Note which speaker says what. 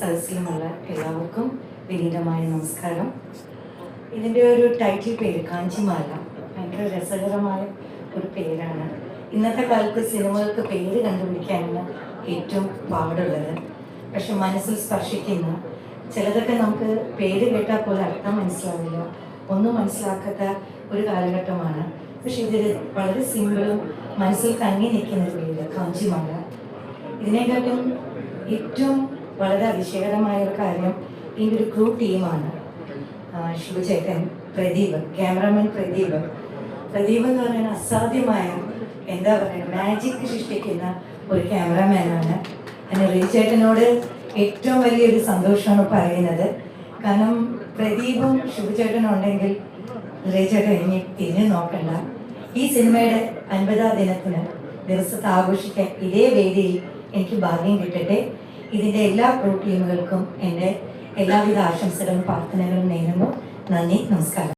Speaker 1: സദസ്സിലുമുള്ള എല്ലാവർക്കും വിനീതമായ നമസ്കാരം. ഇതിന്റെ ഒരു ടൈറ്റിൽ പേര് കാഞ്ചിമാല. ഭയങ്കര രസകരമായ ഒരു പേരാണ്. ഇന്നത്തെ കാലത്ത് സിനിമകൾക്ക് പേര് കണ്ടുപിടിക്കാനാണ് ഏറ്റവും പാടുള്ളത്. പക്ഷെ മനസ്സിൽ സ്പർശിക്കുന്ന ചിലതൊക്കെ നമുക്ക് പേര് കേട്ടാൽ പോലും അർത്ഥം മനസ്സിലാവില്ല. ഒന്നും മനസ്സിലാക്കാത്ത ഒരു കാലഘട്ടമാണ്. പക്ഷെ ഇതിൽ വളരെ സിമ്പിളും മനസ്സിൽ തങ്ങി നിൽക്കുന്ന ഒരു പേര് കാഞ്ചിമാല. ഇതിനെക്കാട്ടും ഏറ്റവും വളരെ അതിശയകരമായ ഒരു കാര്യം ഈ ഒരു ക്രൂ ടീമാണ് ശിവചേട്ടൻ പ്രദീപ് ക്യാമറാമാൻ പ്രദീപ്. പ്രദീപ് എന്ന് പറയുന്ന അസാധ്യമായ എന്താ പറയുക മാജിക് സൃഷ്ടിക്കുന്ന ഒരു ക്യാമറമാനാണ് എന്നെ റീചേട്ടനോട് ഏറ്റവും വലിയൊരു സന്തോഷമാണ് പറയുന്നത്. കാരണം പ്രദീപും ശിവചേട്ടനും ഉണ്ടെങ്കിൽ റീചേട്ടൻ ഇനി തിരിഞ്ഞു നോക്കണ്ട. ഈ സിനിമയുടെ അൻപതാം ദിനത്തിന് ദിവസത്തെ ആഘോഷിക്കാൻ ഇതേ വേദിയിൽ എനിക്ക് ഭാഗ്യം കിട്ടട്ടെ. ഇതിന്റെ എല്ലാ പ്രോ ടീമുകൾക്കും എന്റെ എല്ലാവിധ ആശംസകളും പ്രാർത്ഥനകളും നേരുന്നു. നന്ദി നമസ്കാരം.